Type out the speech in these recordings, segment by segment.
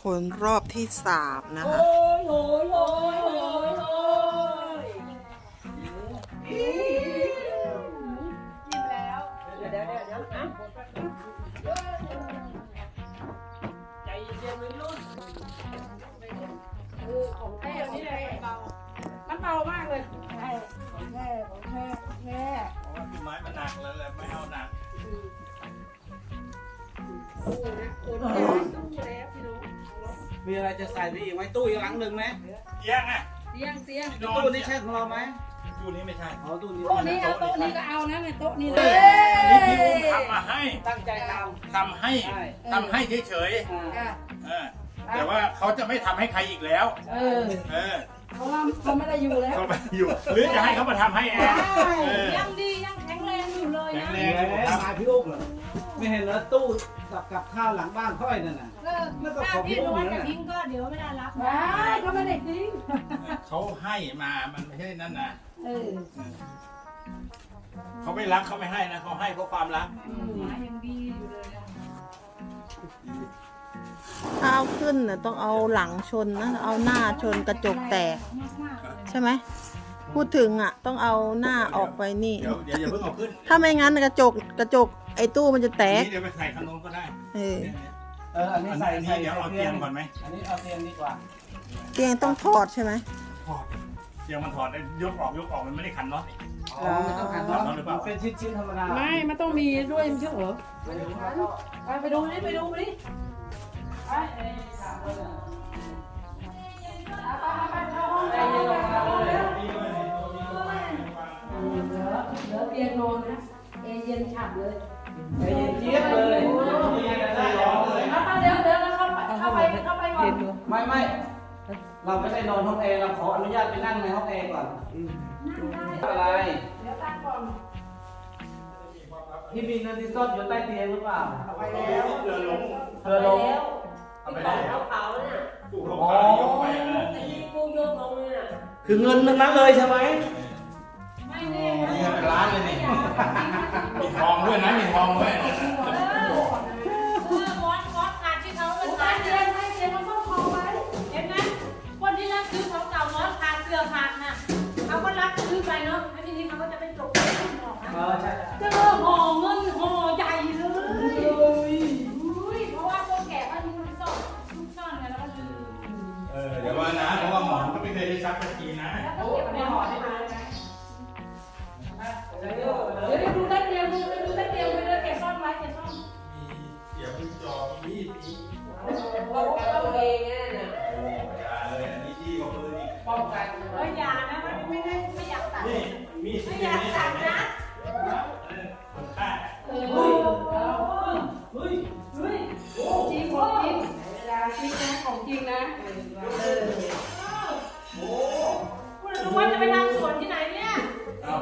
คนรอบที่สามนะคะมันเออของแท้นี่แหละเบามันเบากเลยใช่ของแท้ของแท้ของแท้เพราะว่าต้นไม้มันหนักแล้วแหละไม่เอาหนักสู้นะค มีอะไรจะใส่ไปอีกไหมตู้อีกหลังหนึ่งไหมเยี่ยงอะเสียงเสียงนอนตู้นี้ใช่ของเราไหมตู้นี้ไม่ใช่อ๋อตู้นี้โต๊ะนี้เอาโต๊ะนี้ก็เอานะในโต๊ะนี้เลยอันนี้พี่อุ้มทำมาให้ตั้งใจททำให้ำใช่ทำให้เฉยอ่าอะๆเออแต่ว่าเขาจะไม่ทำให้ใครอีกแล้ว เออเออเพราะว่าเขาไม่ได้อยู่แล้วเขาไปอยู่ หรือจะให้เขามาทำให้แอนเออยังดียังแข็งแรงอยู่เลยแข็งนะแรแหงมมาพี่อุ้มเหรอ ไม่เห็นเหรอตู้กับกับข้าวหลังบ้านค่อยนั่นน่ะ เออถ้าพี่นวัดจะทิ้งก็เดี๋ยวไม่ได้รับนะว้ายเขาไม่ได้ทิ้งเขาให้มา มันไม่ใช่นั่นนะเออเขาไม่รักเขาไม่ให้นะเขาให้เพราะความรัก หมายังดีอยู่เลยนะถ้าเอาขึ้นน่ะต้องเอาหลังชนนะ เอาหน้าชนกระจกแตก มากๆเลย ใช่ไหม พูดถึงอะ ต้องเอาหน้าออกไปนี่ เดี๋ยวเดี๋ยวอย่าเพิ่งเอาขึ้นถ้าไม่งั้นกระจกกระจกไอ้ตู้มันจะแตอันกนี้เดี๋ยวไปใส่ขนมก็ได้เออเอออันนี้อันใส่นี้ใส่เดี๋ยวเอาเตียงก่อนไหมอันนี้เอาเตียงดีกว่าเตียงต้องถอดใช่ไหมถอดเตียงมันถอดได้ยกออกยกออกมันไม่ได้ขันน็อตนี่อ๋อไม่ต้องขันเนาะมันเป็นชิ้นๆธรรมดาไม่ มันต้องมีด้วยไม่ใช่เหรอไปไปดูนี่ไปดูนี่ไปไปไป เย็นฉ่ำเลยใจเย็นเจี๊ยบเลยมีอะไรได้ร้องเลย เอาเดี๋ยวเดี๋ยวเข้าไปเข้าไปเข้าไปก่อนไม่ไม่เราไม่ได้นอนห้องแอร์เราขออนุญาตไปนั่งในห้องแอร์ก่อนอะไร เดี๋ยวตั้งก่อนพี่มีเงินที่ซ่อนอยู่ใต้เตียงหรือเปล่าไปแล้วเรือลงเธอลงเอาไปได้แล้วเผาเนี่ยตู้เขาขายยกไปนะแต่ที่กูโยกลงเลยน่ะคือเงินทั้งนั้นเลยใช่ไหมไม่แน่ นี่เป็นร้านเลยนี่มีทองด้วยนะมีทองด้วยนะเออมอสม เวลาจริงนะของจริงนะเออคุณรู้ว่าจะไปทำสวนที่ไหนเนี่ยเอ้า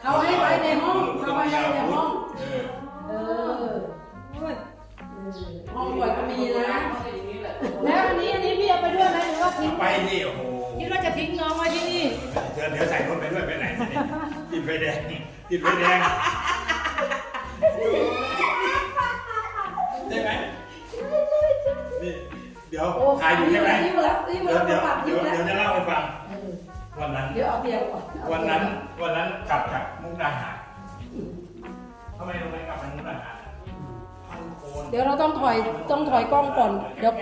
เขาให้ไว้ในห้องเขาให้ไว้ในห้อง เออเออห้องป่วยก็มีนะ แล้วอันนี้อันนี้พี่เอาไปด้วยไหมหรือว่าทิ้งไปนี่โอ้โหคิดว่าจะทิ้งน้องไว้ที่นี่เดี๋ยวเดี๋ยวใส่รถไปด้วยไปไหนเนี่ยติดไฟแดงติดไฟแดงายอยู่ใช่ไหมทิ้งแล้วทิ้งเดี๋ยวแล้วเดี๋ยวปัดเดี๋ทิ้ยวงแล้วเดี๋ยวจะเล่าให้ฟัง วันนั้น เดี๋ยวเอาเตียงก่อนวันนั้น วันนั้นกลับจากมุกดาหารทำไมทำไมกลับจากมุกดาหารพันโคนเดี๋ยวเราต้องถอย ต้องถอยกล้องก่อน เดี๋ยว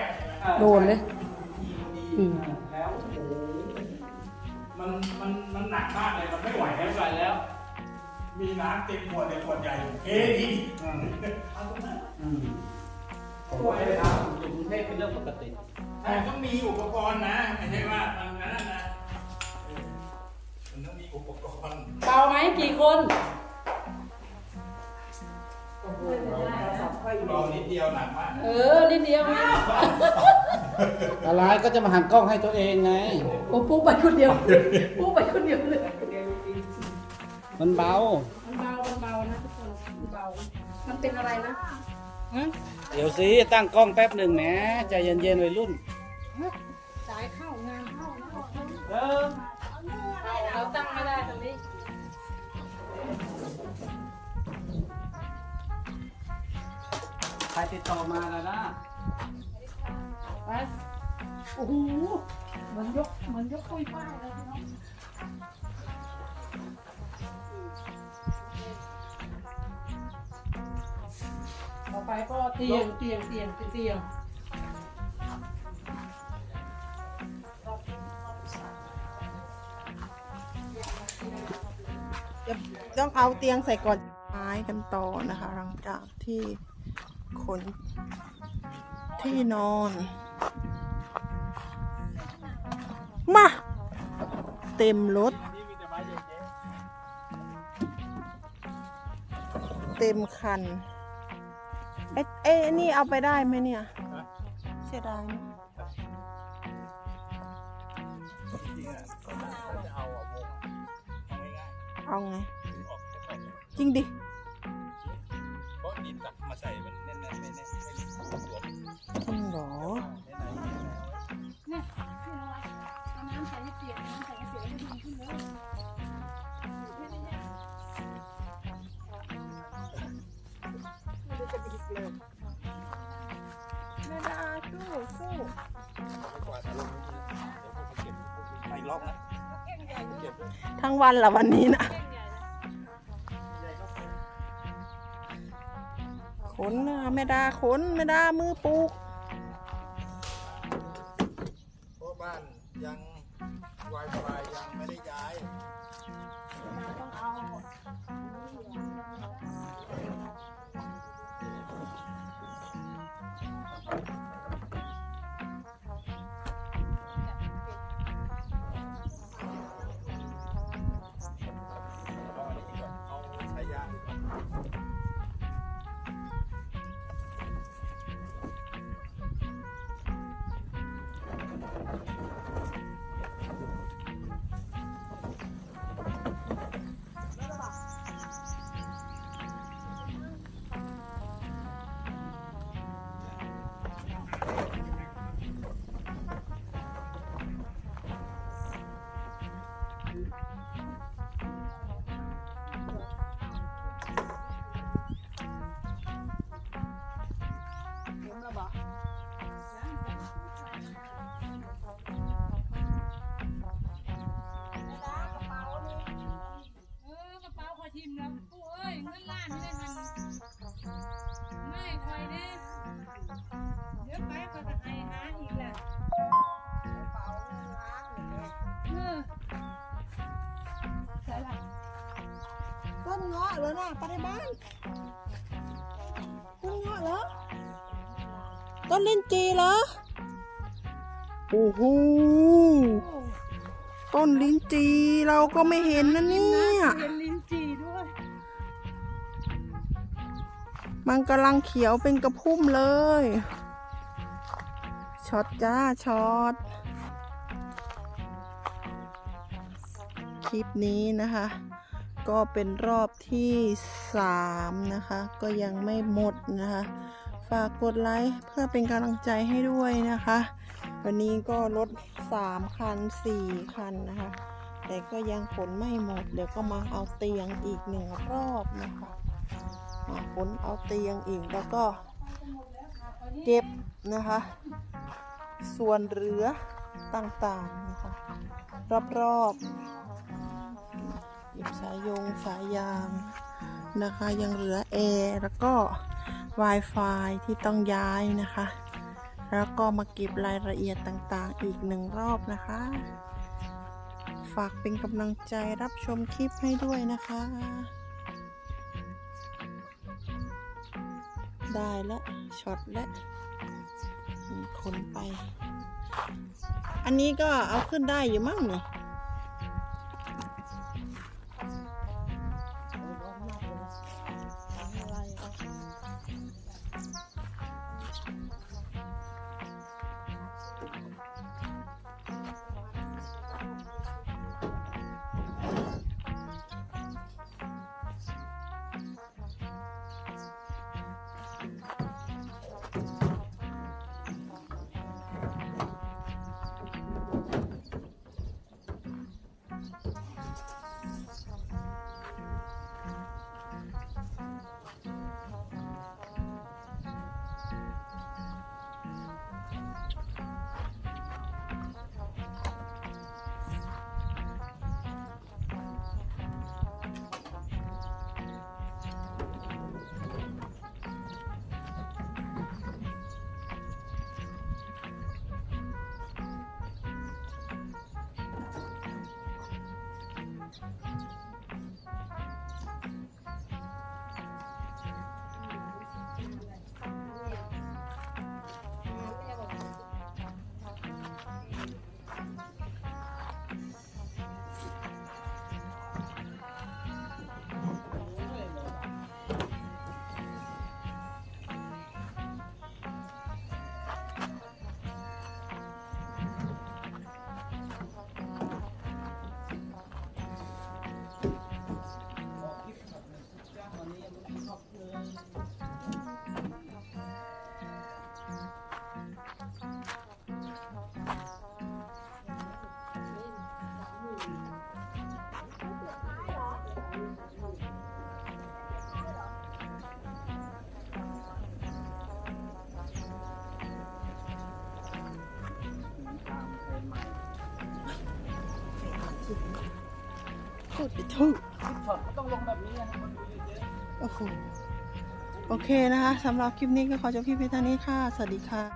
โดนเลยอืมแล้วโอ้โหมันมันมันหนักมากเลยมันไม่ไหวแล้วไหวแล้ว มีน้ำเต็มขวดในขวดใหญ่เฮ้ดีอืมอืมผมก็ไม่ได้ทำอยู่กรุงเทพเป็นเรื่องปกติ แต่ต้องมีอุปกรณ์นะ ไม่ใช่ว่ามันนั้นนะเออมันต้องมีอุปกรณ์เบาไหมกี่คนเรานิดเดียวหนักมากเออนิดเดียวนะอะไรก็จะมาหันกล้องให้ตัวเองไงผมปุ๊บไปคนเดียวปุ๊บไปคนเดียวเลยมันเบา มันเบา มันเบานะทุกคนมันเบา มันเป็นอะไรนะฮะเดี๋ยวสิตั้งกล้องแป๊บหนึ่งแหมใจเย็นๆวัยรุ่น สายเข้างานเข้านะเออเราตั้งไม่ได้ตรงนี้ใครติดต่อมาแล้วนะไปโอ้โหเหมือนยกเหมือนยกปุยฝ้ายเลยพี่น้องต่อไปก็เตียงเตียงเตียงเตียง ต้องเอาเตียงใส่ก่อนไม้กันต่อนะคะ หลังจากที่ขนที่นอน มา เต็มรถ เต็มคัน เอ๊ะเอ๊ะนี่เอาไปได้ไหมเนี่ย เสียดายเอาอะวงเอาไง จะใส่จริงดิเพราะดินกลับมาใส่มันแน่นๆไม่แน่นไม่หลวมจริงเหรอเนี่ยพี่น้อยเอาน้ำใส่ให้เปียกน้ำใส่ให้เปียกให้ดีขึ้นเลยแม่ดาสู้สู้กว่าจะลงเดี๋ยวผมมาเก็บไปล็อกนะเก็บด้วยทั้งวันละวันนี้นะ ดาขนไม่ดามือปลูกเพราะบ้านยังไวไฟยังไม่ได้ย้ายต้องเอา เงาะเหรอน่ะไปในบ้านต้นเงาะเหรอ ต้นลิ้นจีเหรอ โอ้โห ต้นลิ้นจีเราก็ไม่เห็นนะเนี่ยเป็นลิ้นจีด้วย มันกำลังเขียวเป็นกระพุ่มเลย ช็อตจ้าช็อตคลิปนี้นะคะ ก็เป็นรอบที่สามนะคะ ก็ยังไม่หมดนะคะ ฝากกดไลค์เพื่อเป็นกำลังใจให้ด้วยนะคะ วันนี้ก็รถ 3 คัน 4 คันนะคะ แต่ก็ยังขนไม่หมด เดี๋ยวก็มาเอาเตียงอีกหนึ่งรอบนะคะมาขนเอาเตียงอีกแล้วก็เก็บนะคะ ส่วนเหลือต่างๆนะคะ รอบๆ เก็บสายยงสายยางนะคะยังเหลือแอร์แล้วก็ Wi-Fi ที่ต้องย้ายนะคะ แล้วก็มาเก็บรายละเอียดต่างๆ อีกหนึ่งรอบนะคะ ฝากเป็นกำลังใจรับชมคลิปให้ด้วยนะคะ ได้แล้วช็อตแล้วมีคนไป อันนี้ก็เอาขึ้นได้อยู่มั้งเนี่ ดไปถูกช็อตก็ต้องลงแบบนี้นะโอ้โหโอเคนะคะสำหรับคลิปนี้ก็ขอจบคลิปเพียงเท่านี้ค่ะ สวัสดีค่ะ